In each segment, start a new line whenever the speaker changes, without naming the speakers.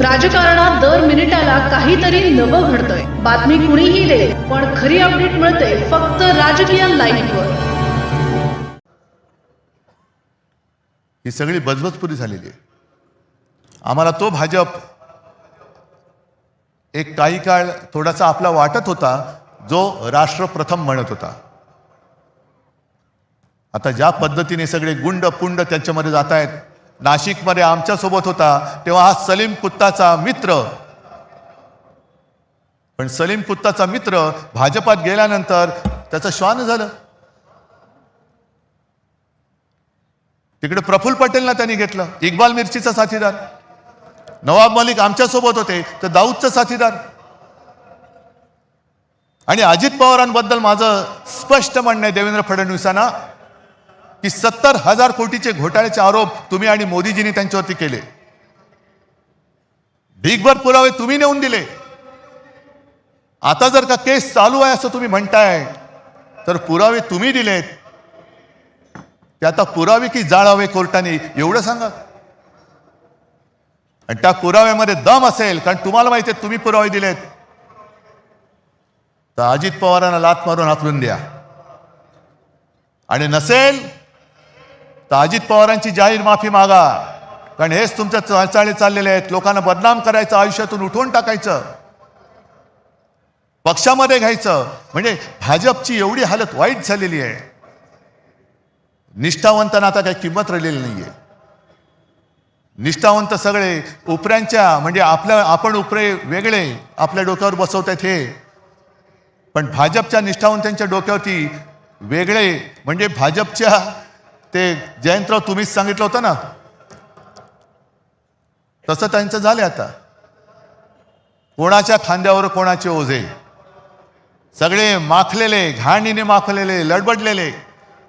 राजकारणात दर मिनिटाला काहीतरी नवं घडतंय. बातमी कुणीही दे पण खरी अपडेट मिळते फक्त राजकीय लाईव्हवर
ही सगळी बजबजपुरी झालेली आहे. आम्हाला तो भाजप एक काही काळ थोडासा आपला वाटत होता जो राष्ट्र प्रथम म्हणत होता. आता ज्या पद्धतीने सगळे गुंड पुंड त्यांच्यामध्ये जात आहेत नाशिकमध्ये आमच्यासोबत होता तेव्हा हा सलीम कुत्ताचा मित्र. पण सलीम कुत्ताचा मित्र भाजपात गेल्यानंतर त्याचं श्वान झालं. तिकडे प्रफुल्ल पटेलना त्यांनी घेतलं इक्बाल मिरचीचा साथीदार. नवाब मलिक आमच्यासोबत होते तर दाऊदचा साथीदार. आणि अजित पवारांबद्दल माझं स्पष्ट म्हणणं आहे देवेंद्र फडणवीसांना की सत्तर हजार कोटीचे घोटाळ्याचे आरोप तुम्ही आणि मोदीजींनी त्यांच्यावरती केले. भीकभर पुरावे तुम्ही नेऊन दिले. आता जर का केस चालू आहे असं तुम्ही म्हणताय तर पुरावे तुम्ही दिलेत. ते आता पुरावे की जाळावे कोर्टाने एवढं सांगा. आणि त्या पुराव्यामध्ये दम असेल कारण तुम्हाला माहिती आहे तुम्ही पुरावे दिलेत. तर अजित पवारांना लात मारून हाकलून द्या. आणि नसेल तर अजित पवारांची जाहीर माफी मागा कारण हेच तुमच्या चालचाली चाललेले आहेत. लोकांना बदनाम करायचं आयुष्यातून उठवून टाकायचं. पक्षामध्ये घ्यायचं. म्हणजे भाजपची एवढी हालत वाईट झालेली आहे. निष्ठावंतांना आता काही किंमत राहिलेली नाहीये. निष्ठावंत सगळे उपऱ्यांच्या म्हणजे आपल्या आपण उपरे वेगळे आपल्या डोक्यावर बसवतात हे. पण भाजपच्या निष्ठावंतांच्या डोक्यावरती वेगळे म्हणजे भाजपच्या ते जयंतराव तुम्हीच सांगितलं होतं ना? तसं त्यांचं झाले आता. कोणाच्या खांद्यावर कोणाचे ओझे? सगळे माखलेले घाणीने माखलेले लडबडलेले.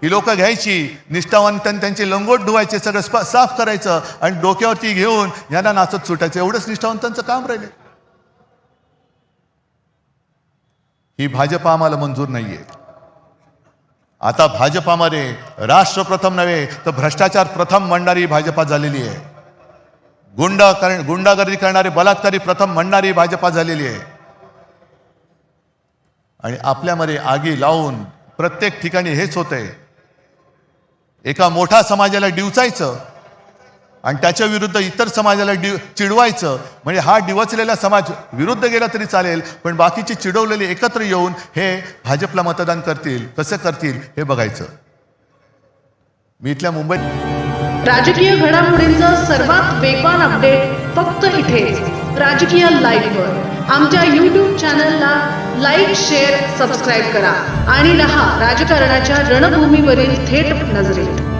ही लोक घ्यायची निष्ठावंतन त्यांचे लंगोट धुवायचे सगळं साफ करायचं आणि डोक्यावरती घेऊन यांना नाचत सुटायचं. एवढंच निष्ठावंतांचं काम राहिले ही भाजप आम्हाला मंजूर नाहीये. आता भाजपामध्ये राष्ट्र प्रथम नव्हे तर भ्रष्टाचार प्रथम म्हणणारी भाजपा झालेली आहे. गुंड कर गुंडागर्दी करणारे बलात्कारी प्रथम म्हणणारी भाजपा झालेली आहे. आणि आपल्यामध्ये आगी लावून प्रत्येक ठिकाणी हेच होतंय. एका मोठ्या समाजाला डिवचायचं आणि त्याच्या विरुद्ध इतर समाजाला डि चिडवायचं म्हणजे हा डिवचलेला समाज विरुद्ध गेला तरी चालेल पण बाकीचे चिडवलेले एकत्र येऊन हे भाजपला मतदान करतील कसं करतील हे बघायचं. मी इथल्या मुंबईत
राजकीय घडामोडींचं सर्वात वेगवान अपडेट फक्त इथे राजकीय लाईव्हवर आमच्या यूट्यूब चॅनलला लाईक शेअर सबस्क्राईब करा. आणि रहा राजकारणाच्या रणभूमीवरील थेट नजरेत.